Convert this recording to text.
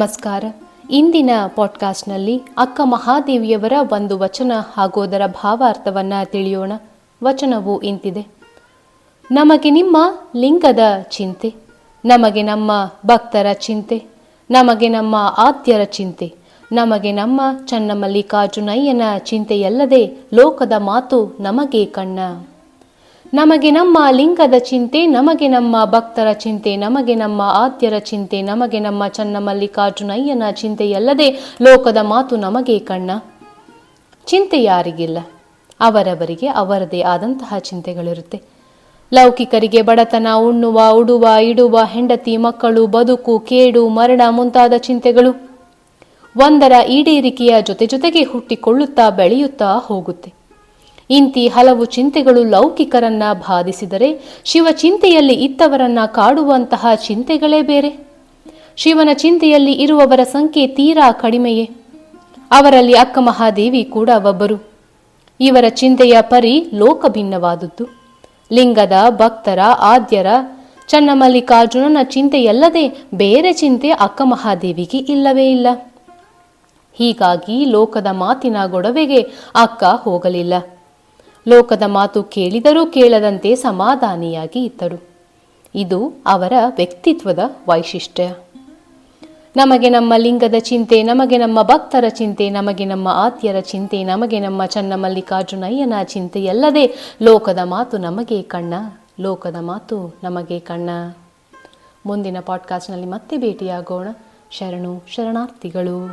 ನಮಸ್ಕಾರ. ಇಂದಿನ ಪಾಡ್ಕಾಸ್ಟ್ನಲ್ಲಿ ಅಕ್ಕ ಮಹಾದೇವಿಯವರ ಒಂದು ವಚನ ಹಾಗೂ ಅದರ ಭಾವಾರ್ಥವನ್ನು ತಿಳಿಯೋಣ. ವಚನವು ಇಂತಿದೆ. ನಮಗೆ ನಿಮ್ಮ ಲಿಂಗದ ಚಿಂತೆ, ನಮಗೆ ನಮ್ಮ ಭಕ್ತರ ಚಿಂತೆ, ನಮಗೆ ನಮ್ಮ ಆದ್ಯರ ಚಿಂತೆ, ನಮಗೆ ನಮ್ಮ ಚನ್ನಮಲ್ಲಿಕಾರ್ಜುನಯ್ಯನ ಚಿಂತೆಯಲ್ಲದೆ ಲೋಕದ ಮಾತು ನಮಗೆ ಕಣ್ಣ. ನಮಗೆ ನಮ್ಮ ಲಿಂಗದ ಚಿಂತೆ, ನಮಗೆ ನಮ್ಮ ಭಕ್ತರ ಚಿಂತೆ, ನಮಗೆ ನಮ್ಮ ಆದ್ಯರ ಚಿಂತೆ, ನಮಗೆ ನಮ್ಮ ಚನ್ನಮಲ್ಲಿಕಾರ್ಜುನಯ್ಯನ ಚಿಂತೆಯಲ್ಲದೆ ಲೋಕದ ಮಾತು ನಮಗೆ ಕಣ್ಣ. ಚಿಂತೆ ಯಾರಿಗಿಲ್ಲ, ಅವರವರಿಗೆ ಅವರದೇ ಆದಂತಹ ಚಿಂತೆಗಳಿರುತ್ತೆ. ಲೌಕಿಕರಿಗೆ ಬಡತನ, ಉಣ್ಣುವ, ಉಡುವ, ಇಡುವ, ಹೆಂಡತಿ, ಮಕ್ಕಳು, ಬದುಕು, ಕೇಡು, ಮರಣ ಮುಂತಾದ ಚಿಂತೆಗಳು ಒಂದರ ಈಡೇರಿಕೆಯ ಜೊತೆ ಜೊತೆಗೆ ಹುಟ್ಟಿಕೊಳ್ಳುತ್ತಾ ಬೆಳೆಯುತ್ತಾ ಹೋಗುತ್ತೆ. ಇಂತಿ ಹಲವು ಚಿಂತೆಗಳು ಲೌಕಿಕರನ್ನ ಬಾಧಿಸಿದರೆ ಶಿವ ಚಿಂತೆಯಲ್ಲಿ ಇತ್ತವರನ್ನ ಕಾಡುವಂತಹ ಚಿಂತೆಗಳೇ ಬೇರೆ. ಶಿವನ ಚಿಂತೆಯಲ್ಲಿ ಇರುವವರ ಸಂಖ್ಯೆ ತೀರಾ ಕಡಿಮೆಯೇ. ಅವರಲ್ಲಿ ಅಕ್ಕ ಮಹಾದೇವಿ ಕೂಡ ಒಬ್ಬರು. ಇವರ ಚಿಂತೆಯ ಪರಿ ಲೋಕಭಿನ್ನವಾದದ್ದು ಲಿಂಗದ, ಭಕ್ತರ, ಆದ್ಯರ, ಚನ್ನಮಲ್ಲಿಕಾರ್ಜುನನ ಚಿಂತೆಯಲ್ಲದೆ ಬೇರೆ ಚಿಂತೆ ಅಕ್ಕ ಮಹಾದೇವಿಗೆ ಇಲ್ಲವೇ ಇಲ್ಲ. ಹೀಗಾಗಿ ಲೋಕದ ಮಾತಿನ ಗೊಡವೆಗೆ ಅಕ್ಕ ಹೋಗಲಿಲ್ಲ. ಲೋಕದ ಮಾತು ಕೇಳಿದರೂ ಕೇಳದಂತೆ ಸಮಾಧಾನಿಯಾಗಿ ಇದ್ದರು. ಇದು ಅವರ ವ್ಯಕ್ತಿತ್ವದ ವೈಶಿಷ್ಟ್ಯ. ನಮಗೆ ನಮ್ಮ ಲಿಂಗದ ಚಿಂತೆ, ನಮಗೆ ನಮ್ಮ ಭಕ್ತರ ಚಿಂತೆ, ನಮಗೆ ನಮ್ಮ ಆತ್ಯರ ಚಿಂತೆ, ನಮಗೆ ನಮ್ಮ ಚನ್ನಮಲ್ಲಿಕಾರ್ಜುನಯ್ಯನ ಚಿಂತೆಯಲ್ಲದೆ ಲೋಕದ ಮಾತು ನಮಗೆ ಕಣ್ಣ, ಲೋಕದ ಮಾತು ನಮಗೆ ಕಣ್ಣ. ಮುಂದಿನ ಪಾಡ್ಕಾಸ್ಟ್ನಲ್ಲಿ ಮತ್ತೆ ಭೇಟಿಯಾಗೋಣ. ಶರಣು, ಶರಣಾರ್ಥಿಗಳು.